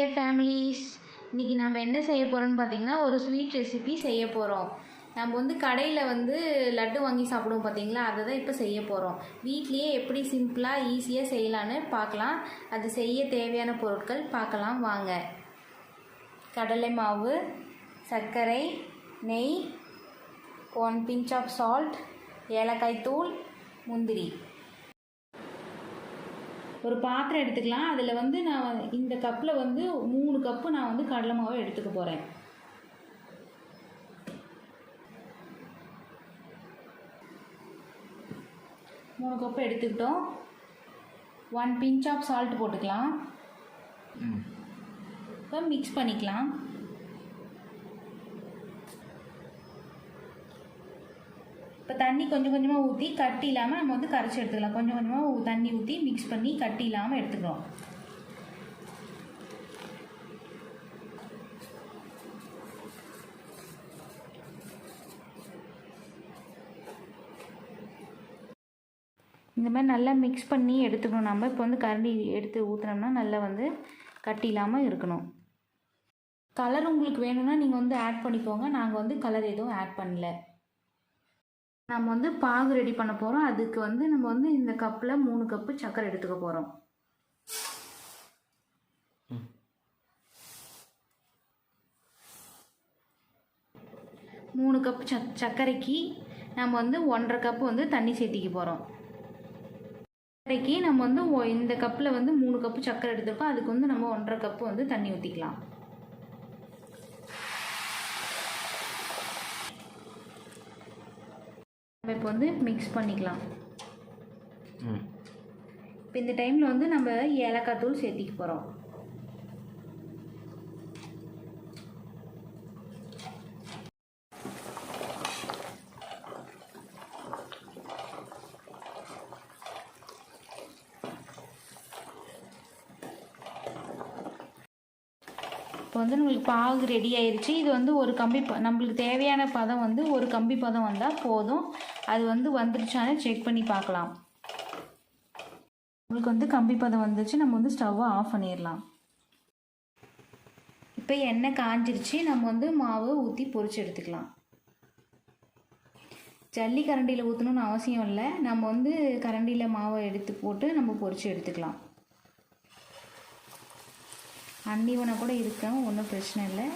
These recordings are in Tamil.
டியர் ஃபேமிலிஸ் இன்றைக்கி நம்ம என்ன செய்ய போகிறோம்னு பார்த்தீங்கன்னா ஒரு ஸ்வீட் ரெசிபி செய்ய போகிறோம் நம்ம வந்து கடையில் வந்து லட்டு வாங்கி சாப்பிடுவோம் பார்த்தீங்களா அதை தான் இப்போ செய்ய போகிறோம் வீட்லேயே எப்படி சிம்பிளாக ஈஸியாக செய்யலான்னு பார்க்கலாம் அது செய்ய தேவையான பொருட்கள் பார்க்கலாம் வாங்க. கடலை மாவு சர்க்கரை நெய் ஒன் பிஞ்ச் ஆஃப் சால்ட் ஏலக்காய் தூள் முந்திரி. ஒரு பாத்திரம் எடுத்துக்கலாம். அதில் வந்து நான் இந்த கப்பில் வந்து மூணு கப்பு நான் வந்து கடலை மாவை எடுத்துக்க போகிறேன் மூணு கப்பு எடுத்துக்கிட்டோம். ஒன் பிஞ்ச் ஆஃப் சால்ட் போட்டுக்கலாம். இப்போ மிக்ஸ் பண்ணிக்கலாம். இப்போ தண்ணி கொஞ்சம் கொஞ்சமாக ஊற்றி கட்டி இல்லாமல் நம்ம வந்து கரைச்சி எடுத்துக்கலாம். கொஞ்சம் கொஞ்சமாக தண்ணி ஊற்றி மிக்ஸ் பண்ணி கட்டி இல்லாமல் எடுத்துக்கிறோம். இந்த மாதிரி நல்லா மிக்ஸ் பண்ணி எடுத்துக்கணும் நம்ம. இப்போ வந்து கரண்டி எடுத்து ஊற்றுனோம்னா நல்லா வந்து கட்டி இல்லாமல் இருக்கணும். கலர் உங்களுக்கு வேணும்னா நீங்கள் வந்து ஆட் பண்ணிக்கோங்க. நாங்கள் வந்து கலர் எதுவும் ஆட் பண்ணல. நம்ம வந்து பாகு ரெடி பண்ண போகிறோம் அதுக்கு வந்து நம்ம வந்து இந்த கப்பில் மூணு கப்பு சர்க்கரை எடுத்துக்க போகிறோம் மூணு கப்பு சக் சர்க்கரைக்கு நம்ம வந்து ஒன்றரை கப்பு வந்து தண்ணி சேர்த்திக்க போகிறோம் சர்க்கரைக்கு நம்ம வந்து இந்த கப்பில் வந்து மூணு கப்பு சர்க்கரை எடுத்திருக்கோம். அதுக்கு வந்து நம்ம ஒன்றரை கப்பு வந்து தண்ணி ஊற்றிக்கலாம் இப்போ வந்து மிக்ஸ் பண்ணிக்கலாம். ம். இப்போ இந்த டைமில் வந்து நம்ம ஏலக்காய் தூள் சேர்த்திக்க போகிறோம் வந்து நம்மளுக்கு பாகு ரெடி ஆயிடுச்சு இது வந்து ஒரு கம்பி ப- நம்மளுக்கு தேவையான பதம் வந்து ஒரு கம்பி பதம் வந்தால் போதும். அது வந்து வந்துருச்சானு செக் பண்ணி பார்க்கலாம். உங்களுக்கு வந்து கம்பி பதம் வந்துச்சு. நம்ம வந்து ஸ்டவ்வை ஆஃப் பண்ணிடலாம். இப்போ எண்ணெய் காஞ்சிருச்சு. நம்ம வந்து மாவு ஊற்றி பொறிச்சு எடுத்துக்கலாம். ஜல்லி கரண்டியில் ஊற்றணும்னு அவசியம் இல்லை. நம்ம வந்து கரண்டியில் மாவை எடுத்து போட்டு நம்ம பொரிச்சு எடுத்துக்கலாம். அன்னிவனாக கூட இருக்கேன் ஒன்றும் பிரச்சனை இல்லை.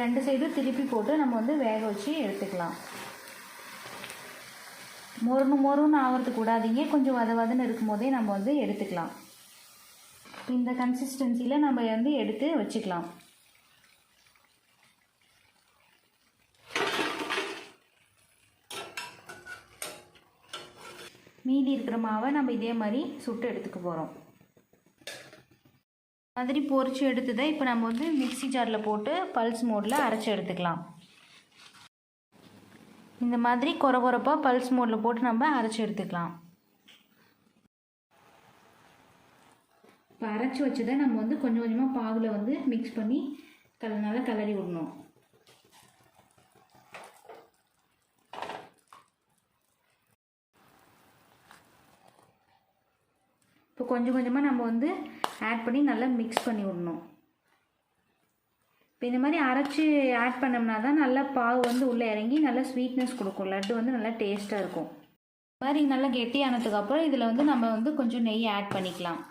ரெண்டு சைடும் திருப்பி போட்டு நம்ம வந்து வேக வச்சு எடுத்துக்கலாம். மொறுனு மொறுன்னு ஆகிறது கூடாதீங்க. கொஞ்சம் வத வதன்னு இருக்கும் போதே நம்ம வந்து எடுத்துக்கலாம். இந்த கன்சிஸ்டன்சியில் நம்ம வந்து எடுத்து வச்சுக்கலாம். மீதி இருக்கிற மாவை நம்ம இதே மாதிரி சுட்டு எடுத்துக்க போகிறோம் மாதிரி பொறிச்சு எடுத்ததை இப்போ நம்ம வந்து மிக்ஸி ஜாரில் போட்டு பல்ஸ் மோடில் அரைச்சி எடுத்துக்கலாம். இந்த மாதிரி கொர கொரப்பாக பல்ஸ் மோடில் போட்டு நம்ம அரைச்சி எடுத்துக்கலாம். இப்போ அரைச்சி வச்சதை நம்ம வந்து கொஞ்சம் கொஞ்சமாக பாகில் வந்து மிக்ஸ் பண்ணி கல நல்லா கிளறி விடணும். இப்போ கொஞ்சம் கொஞ்சமாக நம்ம வந்து ஆட் பண்ணி நல்லா மிக்ஸ் பண்ணி விடணும். இப்போ இந்த மாதிரி அரைச்சி ஆட் பண்ணோம்னா தான் நல்லா பாவு வந்து உள்ளே இறங்கி நல்லா ஸ்வீட்னஸ் கொடுக்கும். லட்டு வந்து நல்லா டேஸ்ட்டாக இருக்கும். இந்த மாதிரி நல்லா கெட்டியானதுக்கப்புறம் இதில் வந்து நம்ம வந்து கொஞ்சம் நெய் ஆட் பண்ணிக்கலாம்.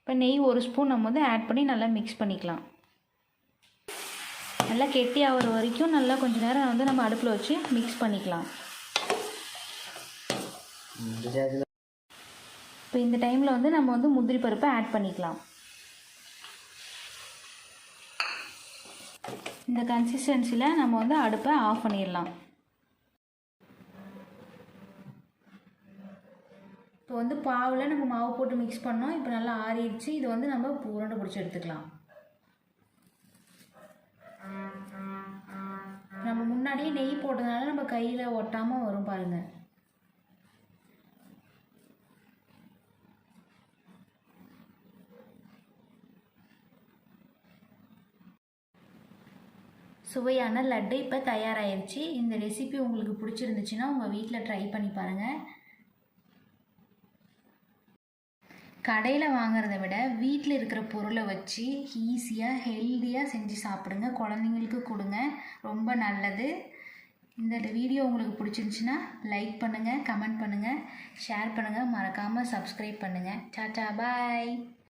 இப்போ நெய் ஒரு ஸ்பூன் நம்ம வந்து ஆட் பண்ணி நல்லா மிக்ஸ் பண்ணிக்கலாம். நல்லா கெட்டியாகிற வரைக்கும் நல்லா கொஞ்ச நேரம் வந்து நம்ம அடுப்பில் வச்சு மிக்ஸ் பண்ணிக்கலாம். இப்போ இந்த டைமில் வந்து நம்ம வந்து முந்திரி பருப்பை ஆட் பண்ணிக்கலாம். இந்த கன்சிஸ்டன்சியில் நம்ம வந்து அடுப்பை ஆஃப் பண்ணிடலாம். இப்போ வந்து பாவில் நம்ம மாவு போட்டு மிக்ஸ் பண்ணோம். இப்போ நல்லா ஆறிடுச்சு. இது வந்து நம்ம உருண்டை பிடிச்சி எடுத்துக்கலாம். நம்ம முன்னாடியே நெய் போட்டதுனால நம்ம கையில் ஒட்டாமல் வரும் பாருங்கள் சுவையான லட்டு இப்போ தயாராகிருச்சு இந்த ரெசிபி உங்களுக்கு பிடிச்சிருந்துச்சுன்னா உங்கள் வீட்டில் ட்ரை பண்ணி பாருங்கள் கடையில் வாங்குறத விட வீட்டில் இருக்கிற பொருளை வச்சு ஈஸியாக ஹெல்த்தியாக செஞ்சு சாப்பிடுங்க. குழந்தைங்களுக்கு கொடுங்க. ரொம்ப நல்லது. இந்த வீடியோ உங்களுக்கு பிடிச்சிருந்துச்சுன்னா லைக் பண்ணுங்கள் கமெண்ட் பண்ணுங்கள் ஷேர் பண்ணுங்கள் மறக்காமல் சப்ஸ்கிரைப் பண்ணுங்கள் டாட்டா பாய்